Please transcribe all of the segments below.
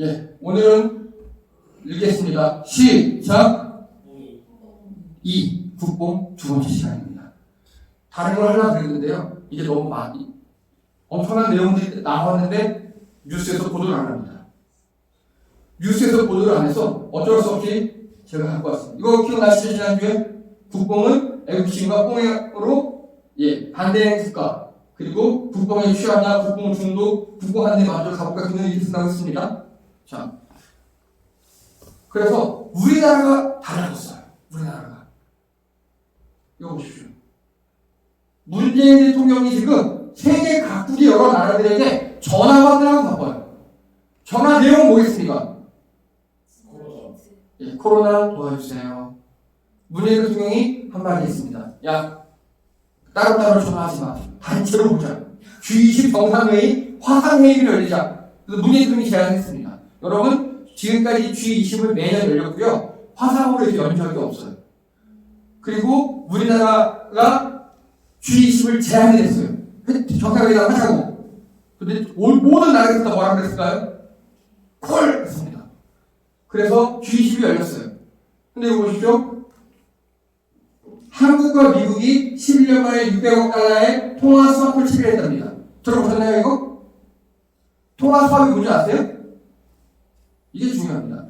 예, 오늘은 읽겠습니다. 시작! 이 국뽕 두 번째 시간입니다. 다른 걸 하려고 그랬는데요. 이게 너무 많이, 엄청난 내용들이 나왔는데 뉴스에서 보도를 안 합니다. 뉴스에서 보도를 안 해서 어쩔 수 없이 제가 갖고 왔습니다. 이거 기억나시죠? 지난주에? 국뽕은 애국심과 뽕으로 예, 반대행 국가 그리고 국뽕의 취하나 국뽕 중독, 국뽕 한대 만들어 가볼까 그는 이렇게 쓴다고 했습니다. 자, 그래서 우리나라가 달라졌어요. 우리나라가. 이거 보십시오. 문재인 대통령이 지금 세계 각국의 여러 나라들에게 전화 받느라고 바빠요. 전화 내용 뭐겠습니까? 예, 코로나 도와주세요. 문재인 대통령이 한마디 했습니다. 야, 따로따로 전화하지 마. 단체로 보자. G20 정상회의, 화상회의를 열리자. 그래서 문재인 대통령이 제안했습니다. 여러분, 지금까지 G20을 매년 열렸고요. 화상으로 이렇게 연 적이 없어요. 그리고 우리나라가 G20을 제안을 했어요. 정상회의를 하자고. 근데 올- 모든 나라에서 다 뭐라 그랬을까요? 콜! 했습니다. 그래서 G20이 열렸어요. 근데 이거 보십시오. 한국과 미국이 11년 만에 600억 달러의 통화 수합을 체결했답니다. 들어보셨나요, 이거? 통화 수합이 뭔지 아세요? 중요합니다.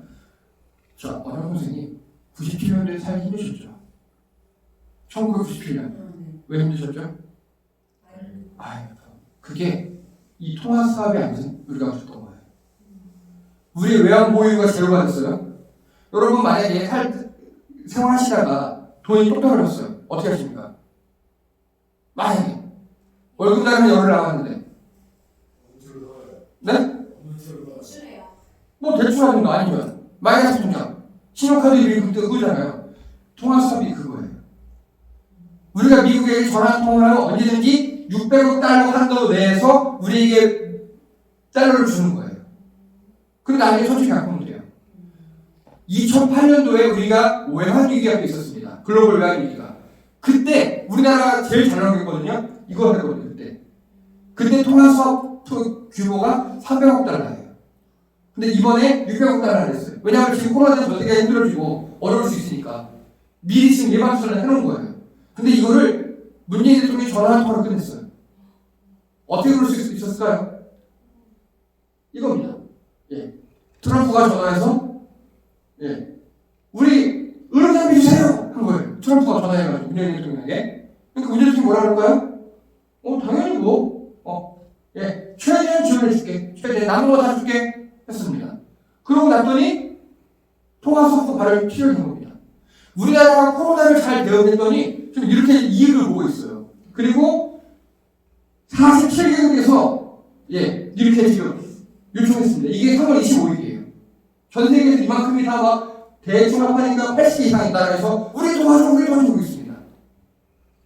자, 어느 선생님, 97년도에 살기 힘드셨죠? 1997년. 왜 힘드셨죠? 아유, 그게 이 통화 수합이 아니서 우리가 없었던 거예요. 우리 외환 보유가 제로가 됐어요. 여러분 만약에 살, 생활하시다가 돈이 똑 떨어졌어요. 어떻게 하십니까? 만약에 월급 달면 열을 나왔는데 네? 뭐 대출 하는 거 아니면 마이너스 통장 신용카드 그때 그거잖아요. 통화 수합이 그거예요. 우리가 미국에 전화 통화를 하면 언제든지 600억 달러 한도 내에서 우리에게 달러를 주는 거예요. 근데 나중에 솔직히 갖고 돼요. 2008년도에 우리가 외환 위기가 또 있었습니다. 글로벌 외환 위기가. 그때 우리나라가 제일 잘 나오겠거든요. 이거 했거든요. 그때. 그때 통화 수업 투- 규모가 300억 달러예요. 근데 이번에 600억 달러를 했어요. 왜냐하면 지금 코로나 때문에 전 세계가 힘들어지고 어려울 수 있으니까 미리 지금 예방 수술을 해놓은 거예요. 근데 이거를 문재인 대통령이 전화 한 통화로 끝냈어요. 어떻게 그럴 수 있- 있었을까요? 이겁니다. 예. 트럼프가 전화해서 예. 우리 은행 장비 주세요! 한 거예요. 트럼프가 전화해가지고 문재인 대통령에게. 그러니까 문재인 대통령이 뭐라 그럴까요? 어, 당연히 뭐, 어, 예, 최대한 지원해줄게. 최대 남은 거 다 줄게. 했습니다. 그러고 났더니 통화수도 발을 치료된 겁니다. 우리나라가 코로나를 잘 대응했더니 지금 이렇게 이익을 보고 있어요. 그리고 47개국에서 예, 이렇게 지금 요청했습니다. 이게 3월 25일이에요. 전 세계에서 이만큼이 다막 대충 합하니까 80개 이상의 나라에서 우리 도와줘, 우리 도와주고 있습니다.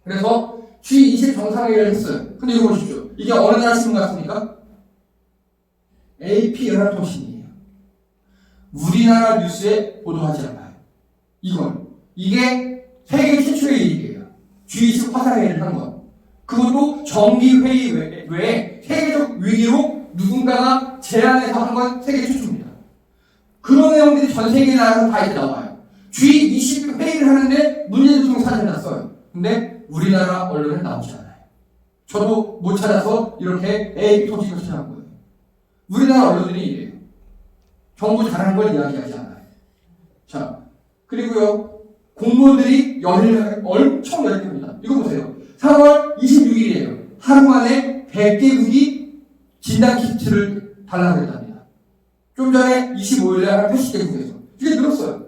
그래서 G20 정상회의를 했어요. 근데 이거 보십시오. 이게 어느 나라 신문 같습니까? AP 연합통신이에요. 우리나라 뉴스에 보도하지 않아요. 이건. 이게 세계 최초의 일이에요. G20 화상회의를 한 것. 그것도 정기회의 외에, 세계적 위기로 누군가가 제안해서 한 건 세계 최초입니다. 그런 내용들이 전 세계 나라에서 다 이제 나와요. G20 회의를 하는데 문재인 대통령 사진을 놨어요. 근데 우리나라 언론에 나오지 않아요. 저도 못 찾아서 이렇게 AP 통신을 찾아온 거예요. 우리나라 언론들이. 정부 잘하는 걸 이야기하지 않아요. 자, 그리고요, 공무원들이 열일, 엄청 열립니다. 이거 보세요. 3월 26일이에요. 하루 만에 100개국이 진단 키트를 달라고 했답니다. 좀 전에 25일에 한 80개국에서. 이게 늘었어요.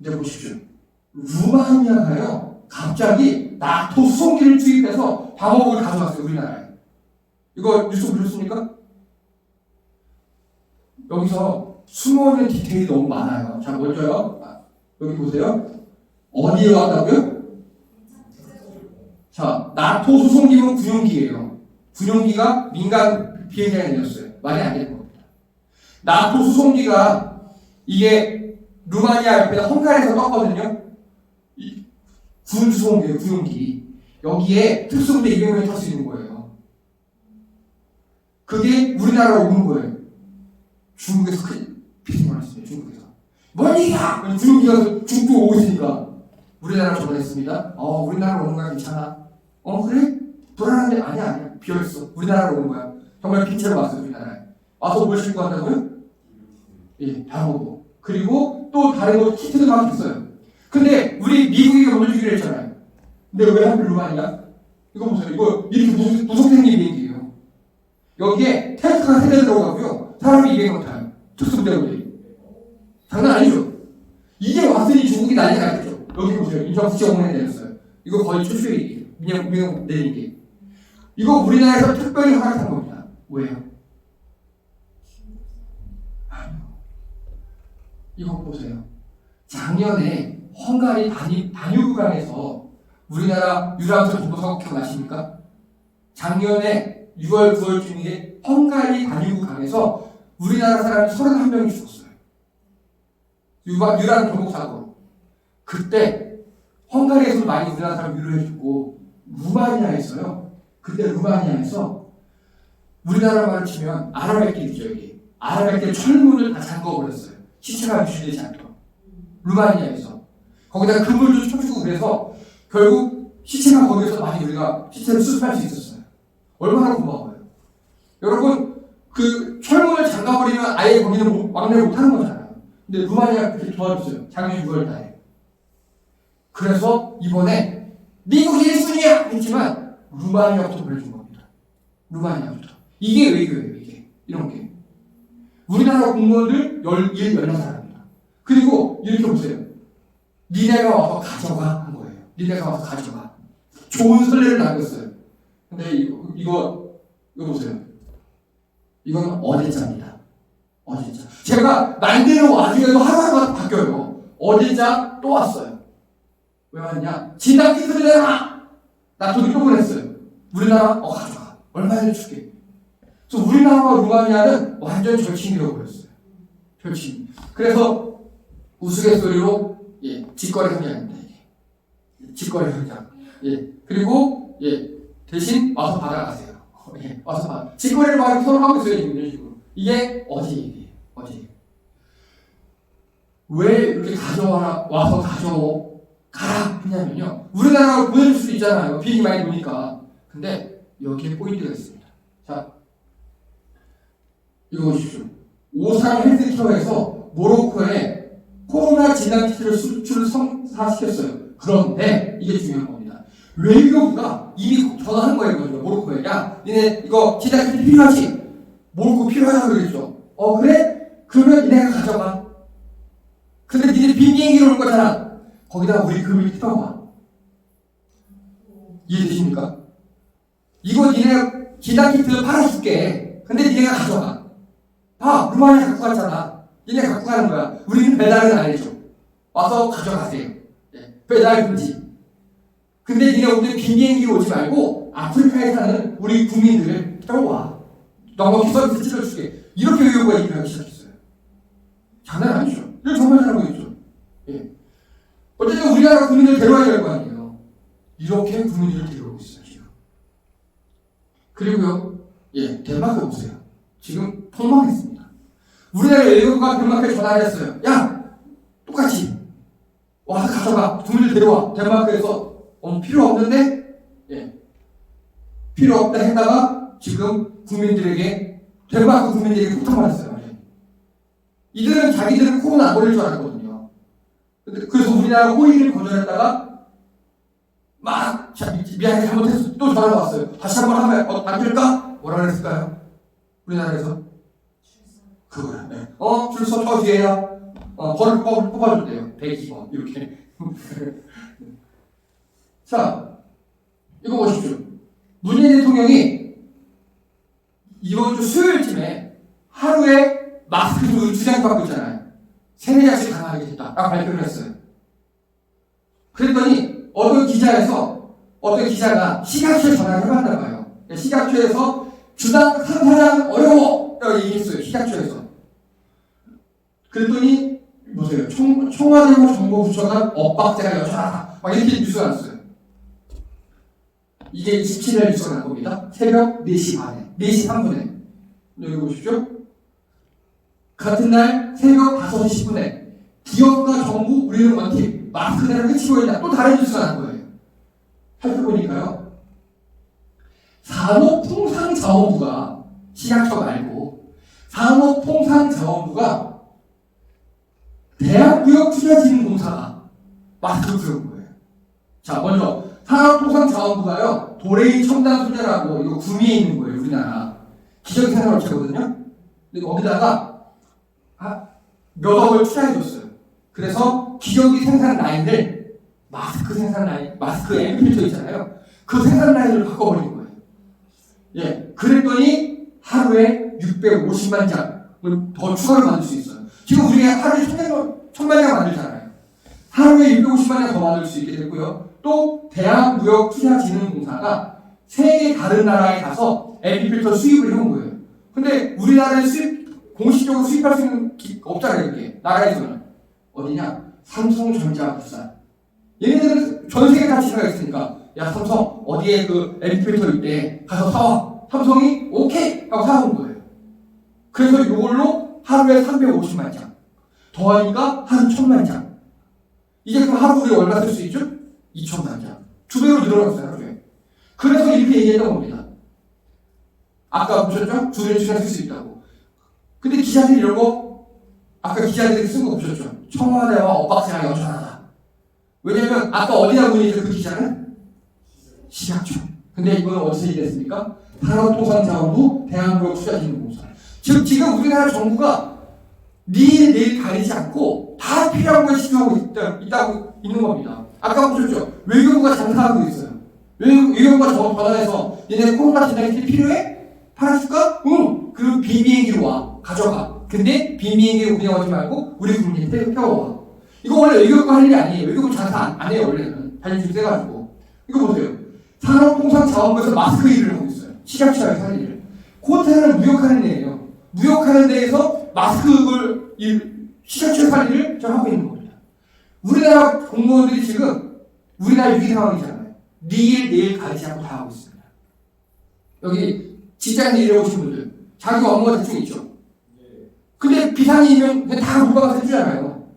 이제 보십시오. 루마니아가요, 갑자기 나토 수송기를 투입해서 방어복을 가져왔어요, 우리나라에. 이거 뉴스 보셨습니까? 여기서 숨어있는 디테일이 너무 많아요. 자, 먼저요. 아, 여기 보세요. 어디에 왔다고요? 자, 나토 수송기는 군용기예요. 군용기가 민간 비행장에 내렸어요. 말이 안 되는 겁니다. 나토 수송기가 이게 루마니아 옆에 헝가리에서 떴거든요. 이군 수송기예요, 군용기. 여기에 특수부대 200명이 탈 수 있는 거예요. 그게 우리나라로 오는 거예요. 중국에서 큰 비중을 했습니다. 중국에서. 중국이 가서 중국 오고 있으니까 우리나라 전화했습니다. 어, 우리나라 오는 거야 괜찮아. 어, 그래? 불안한데 아니야 아니야 비어있어. 우리나라로 오는 거야. 정말 빈채로 왔어요 우리나라에. 와서 뭘 신고 한다고요? 예, 다 오고 그리고 또 다른 거 키트도 막 있어요. 근데 우리 미국이 먼저 주기로 했잖아요. 근데 왜 하필 루마니아? 이거 보세요. 이거 이렇게 무속, 무속생긴 비행기예요. 여기에 탱크가 세대 들어가고요. 사람이 200명 타요. 특수부대원들이. 장난 아니죠? 이게 왔으니 중국이 난리 나겠죠. 여기 보세요. 인천국제공원에 내렸어요. 이거 거의 최초의 일이에요. 민영, 민영 내린 게. 이거 우리나라에서 특별히 허락한 겁니다. 왜요? 이거 보세요. 작년에 헝가리 단위, 단유구간에서 우리나라 유람선 중도사고 기억나십니까? 작년에 6월, 9월 중에 헝가리 단유구간에서 우리나라 사람이 31명이 죽었어요. 유람, 유람 전복사고로. 그때 헝가리에서 많이 우리나라 사람 위로해주고 루마니아에서요. 그때 루마니아에서 우리나라 말을 치면 아라뱃길 있죠 여기. 아라뱃길 철문을 다 잠궈버렸어요. 시체가 유출되지 않도록. 루마니아에서. 거기다가 그물도 쳐주고 그래서 결국 시체가 거기서 많이 우리가 시체를 수습할 수 있었어요. 얼마나 고마워요. 여러분 그 철문을 잠가버리면 아예 거기는 못- 왕래를 못하는 거잖아요. 근데 루마니아가 그렇게 도와줬어요. 작년 6월 달에. 그래서 이번에 미국이 1순위야 했지만 루마니아부터 보내준 겁니다. 루마니아부터. 이게 외교예요, 이게. 이런 게. 우리나라 공무원들 열, 일 열나 사람입니다. 그리고 이렇게 보세요. 니네가 와서 가져가 한 거예요. 니네가 와서 가져가. 좋은 선례를 남겼어요. 근데 이거, 이거, 이거 보세요. 이건 어제자입니다. 어제자. 제가 만드는 와중에도 하루하루가 바뀌어요. 어제자 또 왔어요. 왜 왔냐? 진단 키트를 내놔! 나또 보냈어요. 우리나라, 어, 가져가. 얼마나 줄게. 그래서 우리나라와 루마니아는 완전 절친이라고 그랬어요. 절친. 그래서 우스갯소리로, 예, 직거래 현장입니다. 직거래 현장. 예. 그리고, 예, 대신 와서 받아가세요. 어, 예, 와서 받아. 직거래를 막 서로 하고 있어요, 지금 이런 식으로. 이게 어제 얘기예요, 어제. 왜 이렇게 가져와라, 와서 가져오. 가라 했냐면요. 우리나라로 보내줄 수도 있잖아요. 비행기 많이 도니까. 근데 여기에 포인트가 있습니다. 자, 이거 보십시오. 오산 헬스케어에서 모로코에 코로나 진단 키트를 수출을 성사시켰어요. 그런데 이게 중요한 겁니다. 외교부가 이미 전화한 거예요, 먼저 모로코에. 야, 니네 이거 키트 필요하지? 모로코 필요하다고 그랬죠. 어, 그래? 그러면 니네가 가져가. 근데 니네 비행기로 올 거잖아. 거기다가 우리 금을 뜯어와. 이해되십니까? 이거 니네 기다 키트 팔아줄게. 근데 니네가 가져가. 봐, 루마니아 갖고 갔잖아. 니네 갖고 가는 거야. 우리는 배달은 안 해줘. 와서 가져가세요. 예, 배달 금지. 근데 니네 오늘 비행기로 오지 말고 아프리카에 사는 우리 국민들을 태워와. 너가 비서비스 찔러줄게. 이렇게 의료가 얘기하기 시작했어요. 장난 아니죠. 이거 정말 있죠. 예. 어쨌든 우리나라 국민들 데려와야 될 거 아니에요. 이렇게 국민들을 데려오고 있어요, 지금. 그리고요, 예, 덴마크 보세요. 지금 폭망했습니다. 우리나라 외교부가 덴마크에 전화를 했어요. 야! 똑같이. 와서 가져가. 국민들 데려와. 덴마크에서, 어, 필요 없는데? 예. 필요 없다 했다가 지금 국민들에게, 덴마크 국민들에게 폭탄받았어요. 완전히. 이들은 자기들은 코로나 안 걸릴 줄 알았거든요. 근데 그래서 우리나라 호의를 거절했다가 막 자, 미- 미안해 잘못했어 또 전화가 왔어요 다시 한 번 하면 어, 안 될까? 뭐라 그랬을까요? 우리나라에서 그거야 네. 어? 줄서 저 뒤에야 어, 번호를 뽑, 뽑아줬대요 102번 이렇게 자 이거 보십시오 문재인 대통령이 이번 주 수요일쯤에 하루에 마스크 두장 받고 있잖아요 세네 장씩 강하게 됐다. 딱 발표를 했어요. 그랬더니 어떤 기자에서 어떤 기자가 시각처에 전화를 해봤나 봐요. 시각처에서 주당 3사장 어려워! 라고 얘기했어요. 시각처에서. 그랬더니 보세요. 총, 청와대와 정보부처가 엇박자가 여전하다. 막 이렇게 뉴스가 났어요. 이게 27일 뉴스가 난 겁니다. 새벽 4시 반에. 4시 3분에. 여기 보십시오. 같은 날 새벽 5시 10분에 기업과 정부 우리는 원팀 마스크 대를 해치고 있다. 또 다른 뉴스가 난 거예요. 살펴보니까요. 산업통상자원부가 시작처 말고 산업통상자원부가 대학무역투자진흥공사가 마스크를 들어온 거예요. 자, 먼저 산업통상자원부가요 도레이 첨단 소재라고 이거 구미에 있는 거예요, 우리나라 기적의 생산업체거든요. 근데 거기다가 아, 몇 억을 투자해줬어요. 그래서 기저귀 생산 라인을 마스크 생산 라인, 마스크 앰플리터 있잖아요. 그 생산 라인을 바꿔버린 거예요. 예, 그랬더니 하루에 650만 장을 더 추가로 만들 수 있어요. 지금 우리가 하루에 천만, 천만 장 만들잖아요. 하루에 650만 장 더 만들 수 있게 됐고요. 또 대한무역투자진흥공사가 세계 다른 나라에 가서 앰플리터 수입을 해온 거예요. 근데 우리나라에 수입, 공식적으로 수입할 수 있는 기- 없잖아요, 이게. 나라에서는. 어디냐? 삼성전자 부산. 얘네들은 전 세계 다 지나가 있으니까, 야, 삼성, 어디에 그 앰플리터 있대. 가서 사와. 삼성이 오케이! 하고 사온 거예요. 그래서 이걸로 하루에 350만 장. 더하니까 하루 1000만 장. 이제 그럼 하루 우리 얼마 쓸 수 있죠? 2천만 장. 두 배로 늘어났어요, 하루에. 그래서 이렇게 얘기했던 겁니다. 아까 보셨죠? 두 배로 줄여 쓸 수 있다고. 근데 기자들이 이런 거, 아까 기자들이 쓴 거 보셨죠? 청와대와 엇박자가 여전하다. 왜냐면, 아까 어디다 문의했죠, 그 기자는? 시각청. 근데 이거는 어디서 얘기했습니까? 산업통상자원부 대한민국 투자진흥공사. 즉, 지금 우리나라 정부가 니일 내일 가리지 않고 다 필요한 걸 있다, 있다고 있는 겁니다. 아까 보셨죠? 외교부가 장사하고 있어요. 외교, 외교부가 저 전화해서 얘네 코로나 진단이 필요해? 팔아줄까? 응. 그 비비행기로 와. 가져가. 근데 비비행기 운영하지 말고 우리 국민한테 태워와. 이거 원래 외교부가 할 일이 아니에요. 외교부 장사 안, 안 해요, 원래는. 자존심 세가지고. 이거 보세요. 산업통상자원부에서 마스크 일을 하고 있어요. 시각처에서 하는 일을. 코테는 무역하는 데예요. 무역하는 데에서 마스크를 일, 시각처에서 하는 일을 저 하고 있는 겁니다. 우리나라 공무원들이 지금 우리나라 위기 상황이잖아요. 내일 내일 가리지 않고 다 하고 있습니다. 여기 직장에 일해 오신 분들 자기 업무가 대충 있죠. 근데 비상이면 다 물방아서 해주잖아요.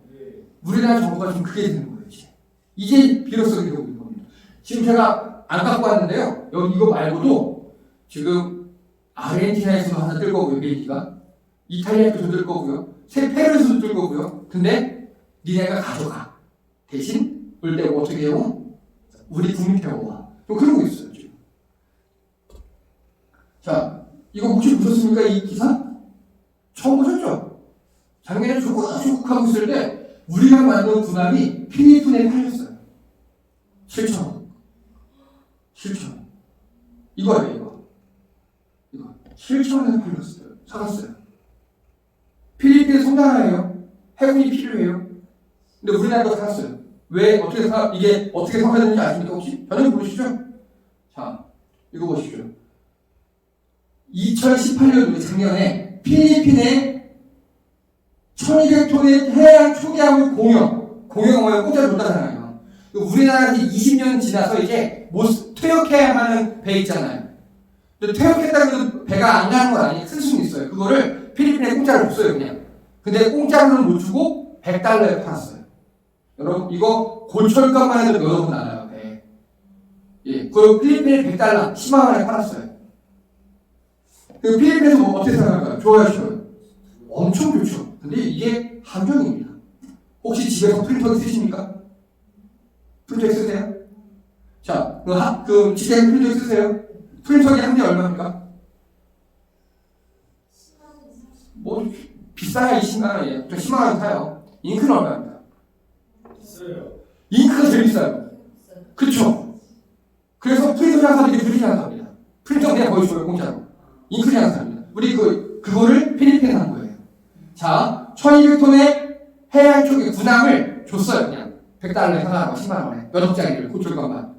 우리나라 정부가 지금 그게 되는 거예요. 이제, 이제 비로소 이러고 있는 겁니다. 지금 제가 안 갖고 왔는데요. 여기 이거 말고도 지금 아르헨티나에서도 하나 뜰 거고요. 비행기가 이탈리아에서도 뜰 거고요. 새 페루에서도 뜰 거고요. 근데 니네가 가져가. 대신 올때 어떻게 해요? 우리 태워와. 좀 그러고 있어요, 지금. 자, 이거 혹시 보셨습니까? 이 기사? 처음 보셨죠? 작년에 조국조국 하고 있을 때 우리가 만든 군함이 필리핀에 팔렸어요. 7천원. 7천원. 이거예요, 이거. 이거. 7천원에 팔렸어요. 사갔어요. 필리핀 섬나라예요. 해군이 필요해요. 근데 우리나라가 사갔어요. 왜 어떻게 사 이게 어떻게 사야 되는지 아십니까 혹시? 전혀 모르시죠? 자, 이거 보십시오. 2018년 작년에 필리핀에 1200톤의 해양 초기화물 공영, 공영을 꽂아줬다잖아요. 우리나라에서 20년 지나서 이제 못 퇴역해야 하는 배 있잖아요. 근데 퇴역했다고 해도 배가 안 가는 건 아니에요. 쓸 수는 있어요. 그거를 필리핀에 공짜로 줬어요, 그냥. 근데 공짜로는 못 주고 100달러에 팔았어요. 여러분, 이거 고철값만 해도 몇억은 나와요, 배. 예, 그 필리핀에 100달러, 10만 원에 팔았어요. 그 필리핀에서 뭐 어떻게 생각할까요? 좋아요, 싫어요? 엄청 좋죠. 근데 이게 함정입니다. 혹시 집에서 프린터기 쓰십니까? 프린터기 쓰세요? 자, 그, 하, 그 집에 프린터기 쓰세요? 프린터기 한대 얼마입니까? 뭐, 비싸야 20만 원이에요. 저 10만 원 사요. 잉크는 얼마입니까? 잉크가 제일 비싸요. 그쵸? 그래서 프린터 장사들이 프린터 장사합니다. 프린터 그냥 거의 줘요, 공짜로. 잉크 장사합니다. 우리 그, 그거를 필리핀에 한 거예요. 자, 1200톤의 해양 쪽에 군함을 줬어요, 그냥. 100달러에 하나, 10만원에. 몇 억짜리를, 고철값만.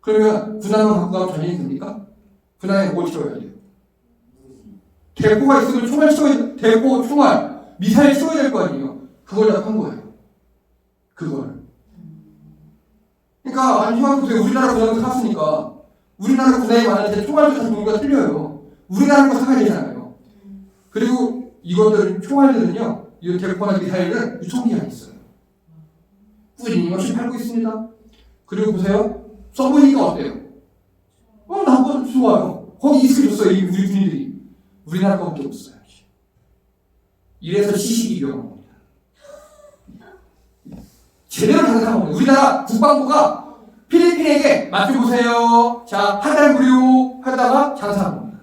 그러면 군함을 갖고 가면 전쟁이 됩니까? 군함에 뭘 치러야 돼요? 대포가 있으면 총알 치러야, 대포, 총알, 미사일 치러야 될 거 아니에요? 그걸 다판 거예요. 그거를. 그러니까 안심하고 우리나라 군함을 샀으니까 우리나라 군함이 많은데 총알도 다 종류가 틀려요. 우리나라 거 사가야 되잖아요. 그리고 이것들은 총알들은요, 이 대포나 미사일은 유통기한이 있어요. 꾸준히 팔고 있습니다. 그리고 보세요. 써보니까 어때요? 어, 나도 좋아요. 거기 익숙해졌어요, 이 우리 군인들이. 우리나라 거밖에 없어요. 이래서 시식이 위험한 겁니다. 제대로 겁니다. 우리나라 국방부가 필리핀에게 맡겨보세요. 자, 한 달 무료 하다가 장사한 겁니다.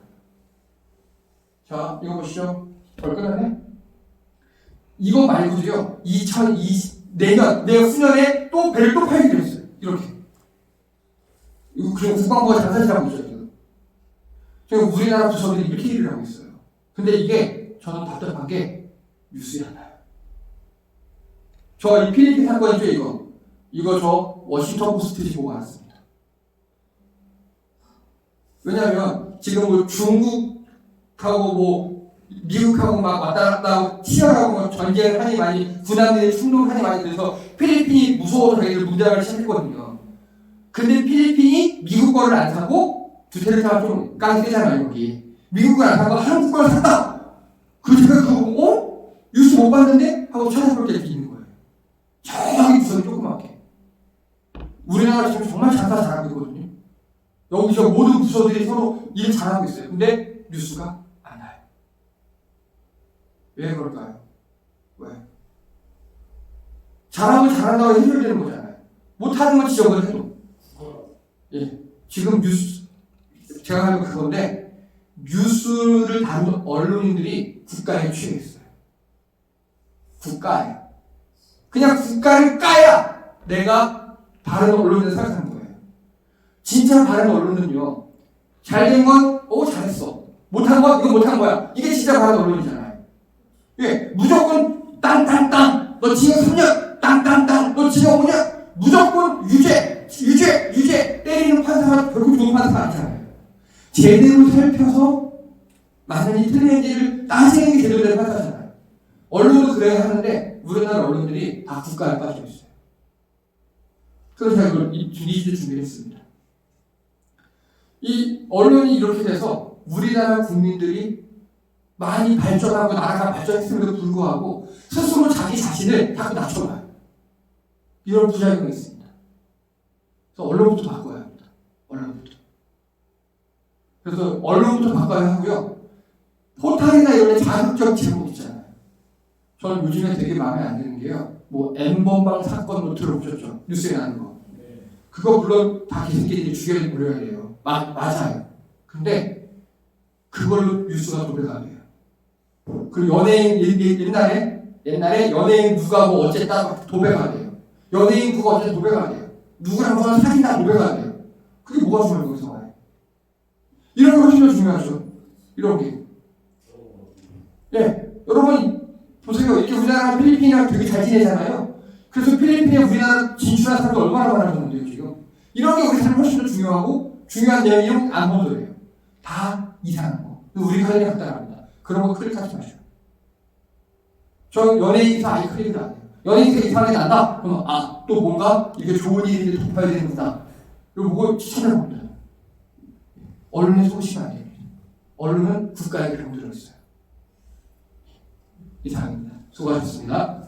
자, 이거 보시죠. 벌 끝났네? 이거 말고도요, 2020, 내년, 내년 수년에 또또 팔기로 했어요. 이렇게. 이거 그냥 국방부가 장사질하고 있어요, 지금. 우리나라 부서들이 이렇게 일을 하고 있어요. 근데 이게 저는 답답한 게 뉴스에 안 나요. 저 이 필리핀 사건이죠, 이거. 이거 저 워싱턴 포스트지 보고 알았습니다. 왜냐하면 지금 뭐 중국하고 뭐 미국하고 막 왔다 갔다 하고 치열하고 막 전쟁을 하니 많이 군함들이 충돌하니 많이 돼서 필리핀이 무서워서 자기들 무장을 시작했거든요. 근데 필리핀이 미국 거를 안 사고 두테르테가 좀 깡세잖아요 여기. 미국 걸안 사고 한국 걸 샀다. 그 제가 그거 어? 뉴스 못 봤는데? 하고 찾아볼 게 있는 거예요. 저기 부서이 조그맣게. 우리나라 지금 정말 장사 잘하고 있거든요. 여기서 모든 부서들이 서로 일 잘하고 있어요. 근데 뉴스가 안 나요. 왜 그럴까요? 왜? 잘하면 잘한다고 해결되는 거잖아요. 못하는 건 지적을 해도. 예. 지금 뉴스, 제가 하는 건 그건데, 뉴스를 다루는 언론인들이 국가에 취해 있어요. 국가에. 그냥 국가를 까야 내가 바른 언론을 생각하는 거예요. 진짜 바른 언론은요, 잘된 건, 오, 잘했어. 못한 건, 이거 못한 거야. 이게 진짜 바른 언론이잖아요. 예, 무조건 땅땅땅, 너 징역 3년, 땅땅땅, 너 징역 5년, 무조건 유죄, 유죄, 유죄, 때리는 판사가 결국 좋은 판사가 아니잖아요. 제대로 살펴서 맞는지 틀린지를 따지는 게 제대로 된 판사잖아요. 언론도 그래야 하는데, 우리나라 언론들이 다 국가에 빠져 있어요. 그래서 제가 이걸 이 리스트 준비를 했습니다. 이 언론이 이렇게 돼서 우리나라 국민들이 많이 발전하고 나라가 발전했음에도 불구하고 스스로 자기 자신을 자꾸 낮춰놔요. 이런 부작용이 있습니다. 그래서 언론부터 바꿔야 합니다. 언론부터. 그래서 언론부터 바꿔야 하고요. 포탈이나 이런 데 자극적 제목. 저는 요즘에 되게 마음에 안 드는 게요. 뭐 N번방 사건 노트를 보셨죠? 뉴스에 나는 거. 그거 물론 다 개새끼들이 죽여버려야 돼요. 마, 맞아요. 근데 그걸로 뉴스가 도배가 돼요. 그리고 연예인 옛날에 옛날에 연예인 누가 뭐 어쨌다 도배가 돼요. 연예인 누가 어쨌다 도배가 돼요. 누구랑 누가 사귄다 도배가 돼요. 그게 뭐가 중요한 거기서 와요? 이런 거 진짜 중요하죠. 이런 게. 예, 여러분 보세요. 이렇게 우리나라 필리핀이랑 되게 잘 지내잖아요. 그래서 필리핀에 우리나라 진출한 사람도 얼마나 많아졌는데요, 지금. 이런 게 우리 삶 훨씬 더 중요하고, 중요한 내용이 안 보더래요. 다 이상한 거. 우리 갖다 납니다. 그런 거 클릭하지 마셔요. 저 연예인에서 아예 클릭을 안 해요. 연예인에서 이상하게 난다? 그러면, 아, 또 뭔가 이게 좋은 일인데 덮어야 되는구나. 이거 보고 찾아봅니다. 언론에 속으시면 안 돼요. 언론은 국가에 병들어 있어요. 이상입니다. 수고하셨습니다.